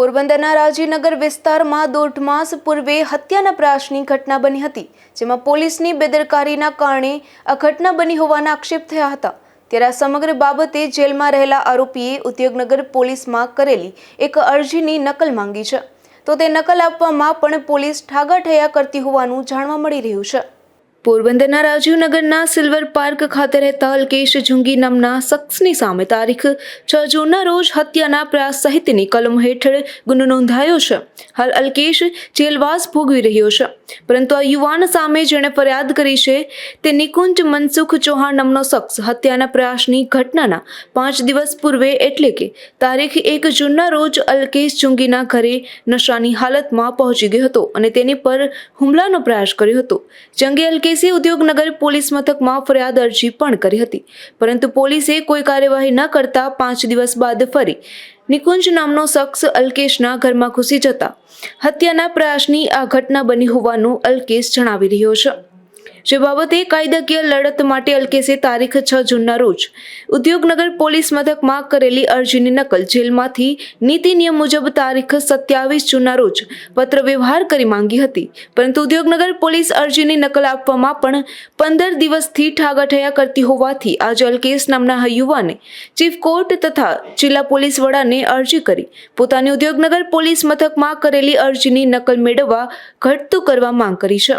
પોરબંદરના રાજીનગર વિસ્તારમાં દોઢ માસ પૂર્વે હત્યાના પ્રયાસની ઘટના બની હતી, જેમાં પોલીસની બેદરકારીના કારણે આ ઘટના બની હોવાના આક્ષેપ થયા હતા. ત્યારે આ સમગ્ર બાબતે જેલમાં રહેલા આરોપીએ ઉદ્યોગનગર પોલીસમાં કરેલી એક અરજીની નકલ માંગી છે. તો તે નકલ આપવામાં પણ પોલીસ ઠાગાઠૈયા કરતી હોવાનું જાણવા મળી રહ્યું છે. પોરબંદરના રાજીવનગરના સિલ્વર પાર્ક ખાતે રહેતા અલ્કેશ જુંગી નામના શખ્સની સામે તારીખ છ જૂનના રોજ હત્યાના પ્રયાસ સહિતની કલમ હેઠળ ગુનો નોંધાયો છે. હાલ અલ્કેશ જેલવાસ ભોગવી રહ્યો છે. પરંતુ આ યુવાન સામે જેણે ફરિયાદ કરી છે તે નિકુંજ મનસુખ ચૌહાણ નામનો શખ્સ હત્યાના પ્રયાસની ઘટનાના પાંચ દિવસ પૂર્વે એટલે કે તારીખ એક જૂનના રોજ અલ્કેશ જુંગીના ઘરે નશાની હાલતમાં પહોંચી ગયો હતો અને તેની પર હુમલાનો પ્રયાસ કર્યો હતો. જંગે અલ્કેશે ઉદ્યોગનગર પોલીસ મથકમાં ફરિયાદ અરજી પણ કરી હતી. પરંતુ પોલીસે કોઈ કાર્યવાહી ન કરતા પાંચ દિવસ બાદ ફરી નિકુંજ નામનો શખ્સ અલ્કેશના ઘરમાં ઘૂસી જતા. હત્યાના પ્રયાસની આ ઘટના બની હોવાનું અલ્કેશ જણાવી રહ્યો છે. જે બાબતે કાયદાકીય લડત માટે અલ્કેશે તારીખ છ જૂનના રોજ ઉદ્યોગનગર પોલીસ મથકમાં કરેલી અરજીની નકલ જેલમાંથી નીતિ નિયમ મુજબ તારીખ સત્યાવીસ જૂનના રોજ પત્ર વ્યવહાર કરી માંગી હતી. પરંતુ ઉદ્યોગનગર પોલીસ અરજીની નકલ આપવામાં પણ પંદર દિવસથી ઠાગાઠયા કરતી હોવાથી આજે અલ્કેશ નામના યુવાને ચીફ કોર્ટ તથા જિલ્લા પોલીસ વડાને અરજી કરી પોતાની ઉદ્યોગનગર પોલીસ મથકમાં કરેલી અરજીની નકલ મેળવવા ઘટતું કરવા માંગ કરી છે.